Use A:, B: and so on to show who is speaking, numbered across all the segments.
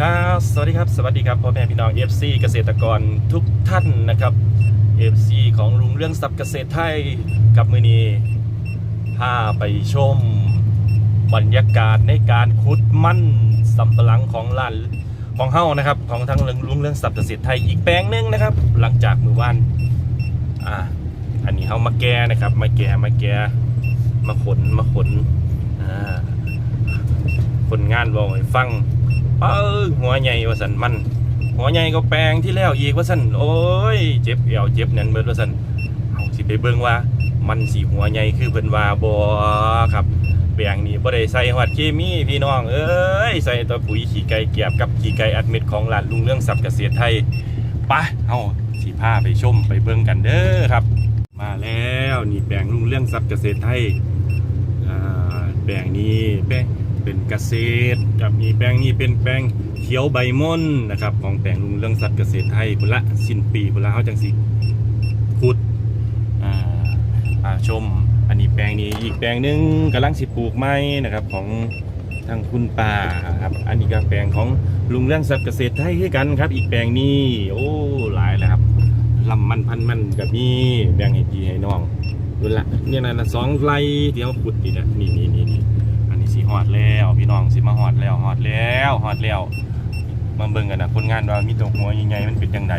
A: ครับสวัสดีครับ สวัสดีครับพ่อแม่พี่น้อง FC เกษตรกรทุกท่านนะครับ FC ของลุงเรื่องทรัพย์เกษตรไทยกับมือนี้พาไปชมบรรยากาศในการขุดมั่นสำปะหลังของร้านของเฮ้านะครับ ของทั้งลุงเรื่องทรัพย์เกษตรไทยอีกแปลงหนึงนะครับ หลังจากมือวานอ่าอันนี้เฮามาแก้นะครับ มาแก้มาแก้มาขนมาขนอ่าคนงานบอกให้ฟัง เออหัวใหญ่ว่าสันมัน หัวใหญ่ก็แปลงที่แล้วอีกว่าสันโอ้ยเจ็บเอวเจ็บนั่นเบิดว่าสันเอาสิไปเบิ่งว่า มันสีหัวใหญ่คือเพิ่นว่าบ่ครับแปลงนี้บ่ได้ใส่ฮอดเคมีพี่น้องเอ้ยใส่ตัวปุ๋ยขี้ไก่เกียบกับขี้ไก่อัดเม็ดของร้านลุงเรื่องทรัพย์เกษตรไทยไปเฮาสิพาไปชมไปเบิ่งกันเด้อครับ มาแล้วนี่แปลงลุงเรื่องทรัพย์เกษตรไทยแปลงนี้เป็นเกษตร กับมีแปลงนี้เป็นแปลงเขียวใบม่อนนะครับของแปลงลุงเรื่องสัตว์เกษตรไทยพุละสิ้นปีพุละเขาจังสิขุดอ่าอ่าชม อันนี้แปลงนี้อีกแปลงหนึงกำลังสิปลูกไม้นะครับของทางคุณป้าครับอันนี้ก็แปลงของลุงเรื่องสัตว์เกษตรไทยคือกันครับ อีกแปลงนี้โอ้หลายแล้วครับลำมันพันมันกับนี่แบ่งให้พี่ให้น้องดูละเนี่ยนะสองไร่ที่เขาขุดนี่นะนี่นี่ นี่นี่อันนี้สิฮอดแล้วพี่น้องสิมาฮอดแล้วฮอดแล้วฮอดแล้วมาเบิ่งกันนะคนงานว่ามีตัวหัวใหญ่ๆมันเป็นจังได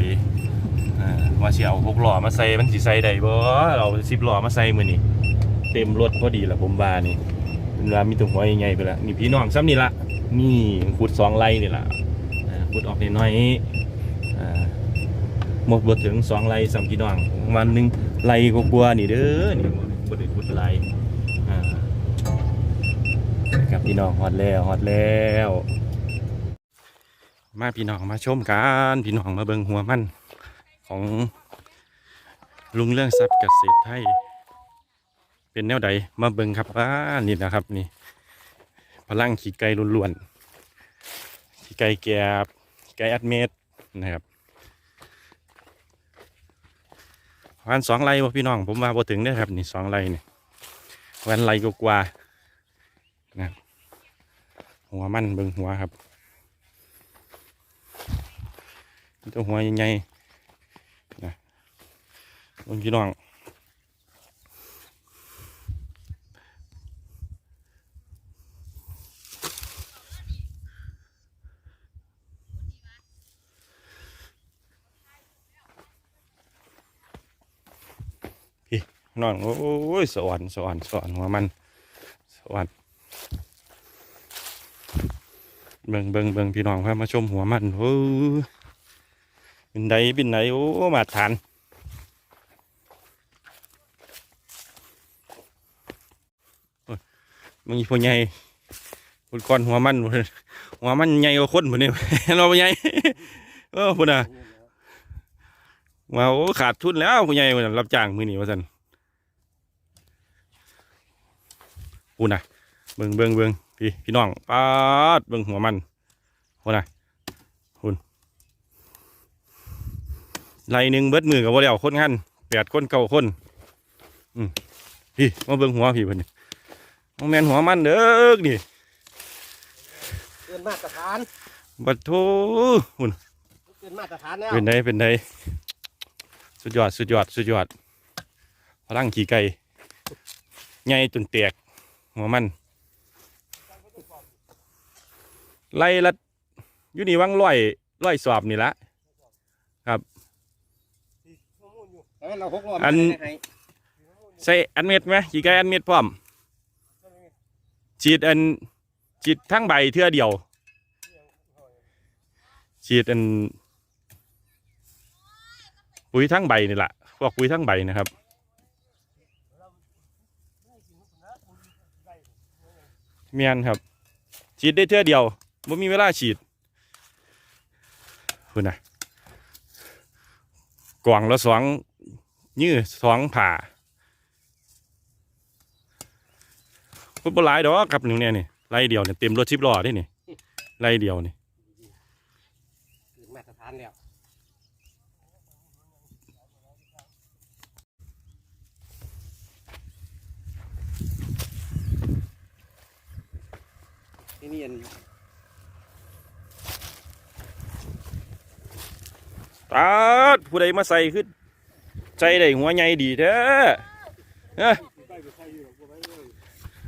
A: อ่าว่าสิเอาหกล้อมาใส่มันสิใส่ได้บ่เราสิบหล้อมาใส่มือนี้เต็มรถพอดีละผมวานี่เป็นว่ามีตัวหัวใหญ่ๆไปล้วนี่พี่น้องซ้ำนี่ละนี่ขุดสองไร่นี่ละขุดออกน้อยๆอ่าหมดบ่ถึงสองไร่ซ้ำพี่น้องวันหนึ่งไร่กว่านี่เด้อนี่บ่ได้ขุดหลายอ่า ครับพี่น้องฮอดแล้วฮอดแล้ว มาพี่น้องมาชมกันพี่น้องมาเบิงหัวมันของลุงเรื่องทรัพย์เกษตรไทย เป็นแนวใดมาเบิงครับว่านี่นะครับนี่พลังขี่ไก่ล้วนๆขี่ไก่แกบไก่อัดเม็ดนะครับวันสองไร่บ่พี่น้องผมว่าบ่ถึงเด้ครับนี่สองไร่นี่วันไร่กว่าๆนะครับ หัวมันเบิ่งหัวครับตัวหัวใหญ่ๆนะเบิ่งพี่น้องนองโอ้ยสวรรค์สวรรค์สวรรค์หัวมันสวรรค์ เบิ่งเบิ่งเบิ่งพี่น้องพามาชมหัวมันโอ้ยเป็นไดเป็นไดโอ้มาทานมึงอีพวกใหญ่คนก้อนหัวมันหัวมันใหญ่กว่าคนพุ่นนี่เราใหญ่เออพุ่นอะว่าโอ้ขาดทุนแล้วผู้ใหญ่รับจ้างมือหนีว่าสันพุ่นอะเบิ่งเบิ่งเบิ่ง พี่พี่น้องปาดเบิ่งหัวมันคนน่ะคุณไล่หนึ่งเบิดมือกับว่าแล้วคนงันแปดคนเก้าคน อืมพี่มาเบิ่งหัวพี่เพิ่นนี่มาแมนหัวมันเด้อนี่
B: เกินมาตรฐาน
A: บัดโทหุ่น
B: เกินมาตรฐานแล้ว
A: เป็นไดเป็นไดสุดยอดสุดยอดสุดยอดพลังขี่ไก่ใหญ่จนแตกหัวมัน ไล่ละอยู่นี่วังร้อยร้อยสอบนี่ละ
B: เอาเราหกล้อ
A: อัน
B: ให้
A: ใส่อันเม็ดไหมขี่ไก่อันเม็ดพร้อมฉีดอันฉีดทั้งใบเทื่อเดียวฉีดอันปุ๋ยทั้งใบนี่แหละพวกปุ๋ยทั้งใบนะครับ เมียนครับฉีดได้เทื่อเดียว ไม่มีเวลาฉีดคุณนะกล่องละสองยื้อสองผ่าพุทบหลายดอกครับหนึ่งเนี่ยนี่ไล่เดียวเนี่ยเต็มรถชิบล้อได้นี่ไล่เดียวนี่
B: เกินมาตรฐานแล้วที่นี่อัน
A: ตาดผู้ใดมาใส่ขึ้นใจได้หัวใหญ่ดีแท้เอ้ย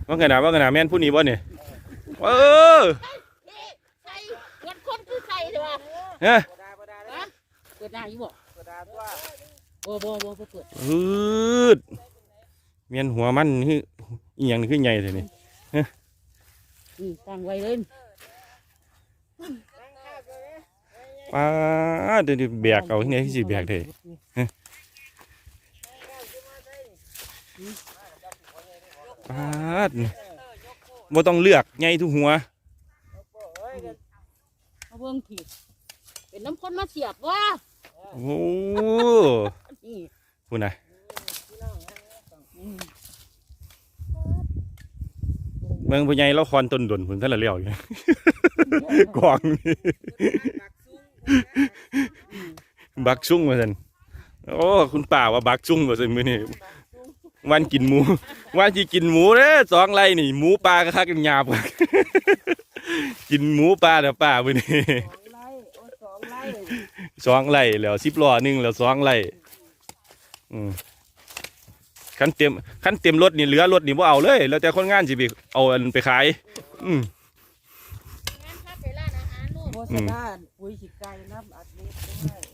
A: ว่าไงนะว่าไงนะแม่นผู้นี้บ่เนี่ยเออ
C: ใส่เงินคนคือใส่ใช่ป่ะ
A: เอ้ย
C: เปิดหน้าอยู่บ่
B: กระดาตัว
C: บ่บ่บ่บ่เปิด
A: อืดเมียนหัวมันคืออีหยังนี่คือใหญ่เลยนี่
C: นี่ตั้งไว้เลย
A: ป้าดเดี๋ยวนี้แบกเอาที่ไหนที่สิแบกได้ป้าดบ่ต้องเลือกใหญ่ทุกหัว
C: เอาเบิ่งผิดเป็นน้ำคนมาเสียบว่ะ
A: โอ้
C: นี่
A: พูดนะ
C: อืม
A: เมืองผู้ใหญ่เราคอนต้นดนผลท่านละเลี้ยวอยู่กวางนี่ บักซุ่งมาสันโอ้คุณป่าว่าบักซุ่งมาสันมือนี่วันกินหมู วันที่กินหมูเด้อสองไรนี่ หมูปลาก็คักกันหยาบกินหมูปลาแต่ป่ามือนี่
C: ไล่โอ้สองไล่
A: สองไรแล้วสิบล้อหนึ่งแล้วสองไรอืมขั้นเต็มขั้นเต็มรถนี่เหลือรถนี่บ่เอาเลย แล้วแต่คนงานสิไปเอาอันไปขาย อืม
C: งั้นถ้าไปร้านอาหารนู่น
D: โฆษณาปุ๋ยขี้ไก่น้ำอัดเม็ด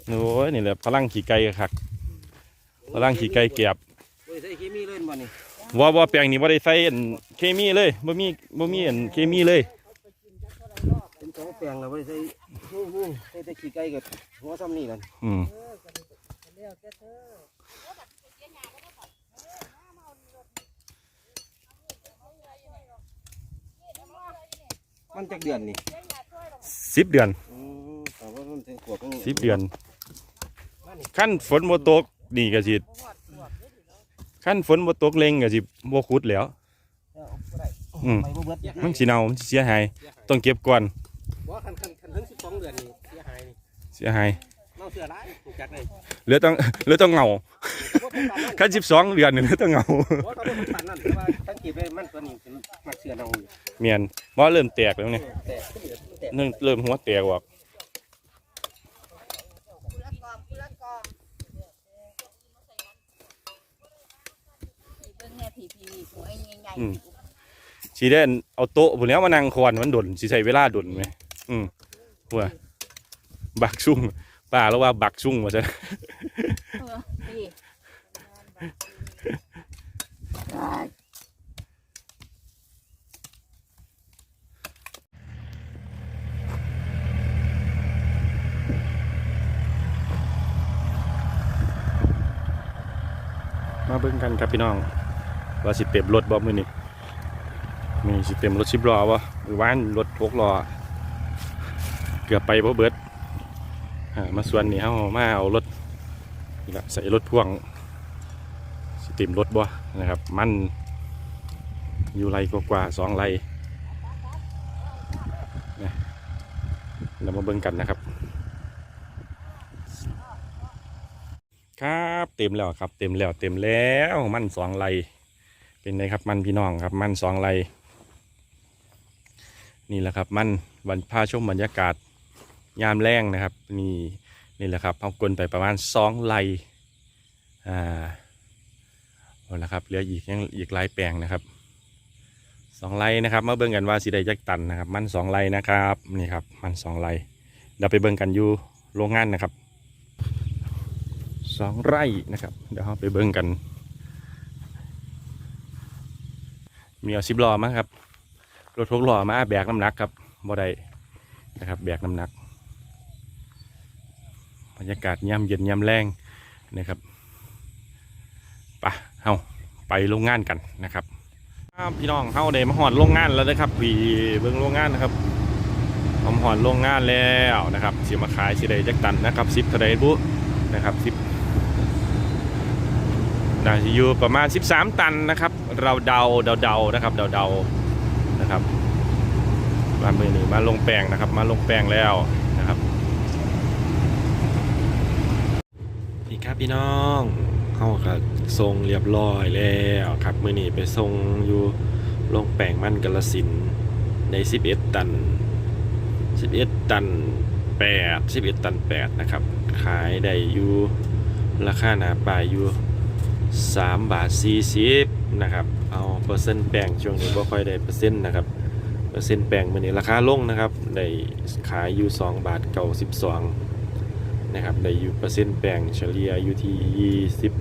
D: ด้วย
A: โอ้ยนี่แหละพลังขี่ไก่คักพลังขี่ไก่เก็บ
B: โอ้ยใส่เคมีเลยบ่นี่
A: ว่าว่าแปลงนี่บ่ได้ใส่อันเคมีเลยบ่มีบ่มีอันเคมีเลย
B: เป็นสองแปลงแล้วบ่ได้ใส่ฮู้ฮู้ใส่แต่ขี้ไก่กับหัวซ้ำนี่นั่น
A: อืม
D: แล้วแต่เธอ
B: มันจักเดือนนี่
A: สิบเดือน
B: อืมแต่ว่ามันถึงขวบมัน
A: สิบเดือนขั้นฝนบ่ตกนี่ก็สิขั้นฝนบ่ตกเล็งก็สิบ่ขุดแล้ว
B: เอาบ่ได้
A: อืม
B: ไปบ่เบิด
A: มันสิเน่ามันสิเสียหายต้องเก็บก่อน
B: บ่คันคันคันถึง12เดือนนี่เสียหายนี่
A: เสียหาย
B: เน่าเสือร้ายถูกจักเลย
A: เหลือต้องเหลือต้องเหงา
B: บ่เป็นปานนั้น
A: ขั้น12เดือนนี่เหลือต้องเหงา
B: บ่ต้องเป็นปานนั้นแต่ว่าสังเกตได้มันตัวนี้เป็นมั กเสือเน่าอยู่
A: เมียนบ่เริ่มแตกแล้วนี่
B: แต่แต่
A: เริ่มเริ่มหัวแตกออก
C: เบิ่งแน่ผีผีหัวไอ้ใหญ่
A: อืมสิได้เอาโต๊ะพุ่นแล้วมานั่งคอนมันดนสิใช้เวลาดนไหมอืมว่าบักซุ่งป้าแล้วว่าบักซุ่งว่าซั่น
C: ๆเออพี่
A: มาเบิ่งกันครับพี่น้องว่าสิเต็มรถบ่มื้อนี้มีสิเต็มรถ10ล้อบ่หรือว่านรถ6ล้อเกือบไปบ่เบิดมาส่วนนี้เฮามาเอารถนี่ละใส่รถพ่วงสิเต็มรถบ่นะครับ มันอยู่ไรกว่าๆสองไรนะเรามาเบิ่งกันนะครับ ครับเต็มแล้วครับ เต็มแล้วเต็มแล้วมันสองไรเป็นไงครับมันพี่น้องครับมันสองไรนี่แหละครับมันวันพาชมบรรยากาศยามแรงนะครับนี่นี่แหละครับเอากลนไปประมาณสองไรอ่าเอาละครับเหลืออีกยังอีกหลายแปลงนะครับสองไรนะครับมาเบิ่งกันว่าสิได้จักตันนะครับ มันสองไรนะครับนี่ครับมันสองไรเดี๋ยวไปเบิ่งกันอยู่โรงงานนะครับ สองไร่นะครับ เดี๋ยวเราไปเบิ่งกัน มีเอาสิบล้อมาครับ รถทุกล้อมาแบกน้ำหนักครับบ่ได้นะครับ แบกน้ำหนัก บรรยากาศย่ำเย็นย่ำแรงนะครับปะเฮาไปโรงงานกันนะครับพี่น้องเฮาได้มาหอนโรงงานแล้วนะครับพี่เบิ่งโรงงานนะครับหอมหอนโรงงานแล้วนะครับสิมาขายสิได้จักตันนะครับสิบเทะเลบุนะครับสิบ นะอยู่ประมาณ 13 ตันนะครับ เราเดาเดาเดานะครับเดาเดานะครับมามือนี้มาลงแปลงนะครับ มาลงแปลงแล้วนะครับพี่ครับพี่น้องเข้ากับทรงเรียบร้อยแล้วครับมือนี้ไปทรงอยู่ลงแปลงมันกระสินใน 11 ตัน 11 ตันแปดสิบเอ็ดตันแปดนะครับ ขายได้อยู่ราคาหนาปลายอยู่ สามบาทสี่สิบนะครับ เอาเปอร์เซ็นต์แป้งช่วงนี้บ่ค่อยได้เปอร์เซ็นต์นะครับ เปอร์เซ็นต์แป้งมันนี้ราคาลงนะครับได้ขายอยู่สองบาทเก้าสิบสองนะครับได้อยู่เปอร์เซ็นต์แป้งเฉลี่ยอยู่ที่ยี่สิบ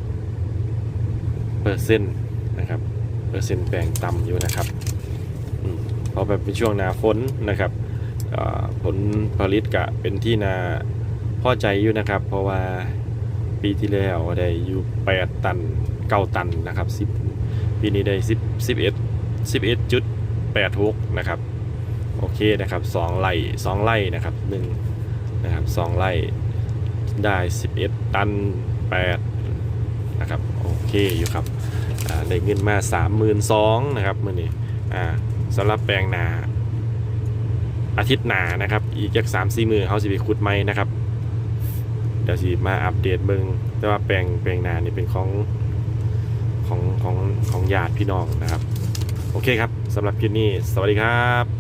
A: เปอร์เซ็นต์นะครับเปอร์เซ็นต์แป้งต่ำอยู่นะครับเพราะแบบเป็นช่วงหนาฝนนะครับผลผลิตกะเป็นที่นาพอใจอยู่นะครับ เพราะว่า ปีที่แล้วได้อยู่8ตัน9ตันนะครับ10ปีนี้ได้10 11 11จุด86นะครับโอเคนะครับ2ไร่2ไร่นะครับ1นะครับ2ไร่ได้ 11 ตัน 8 นะครับ โอเคอยู่ครับได้เงินมา 32,000นะครับมื่อนี้อ่าสำหรับแปลงนาอาทิตย์หนานะครับ อีกจากสามสี่มือเขาสิไปขุดไม้นะครับ ดี๋ยวสิมาอัปเดตเบิงแต่ว่าแปลงแปลงนานี่เป็นของของของของญาติพี่น้องนะครับ โอเคครับสำหรับคลิปนี้ สวัสดีครับ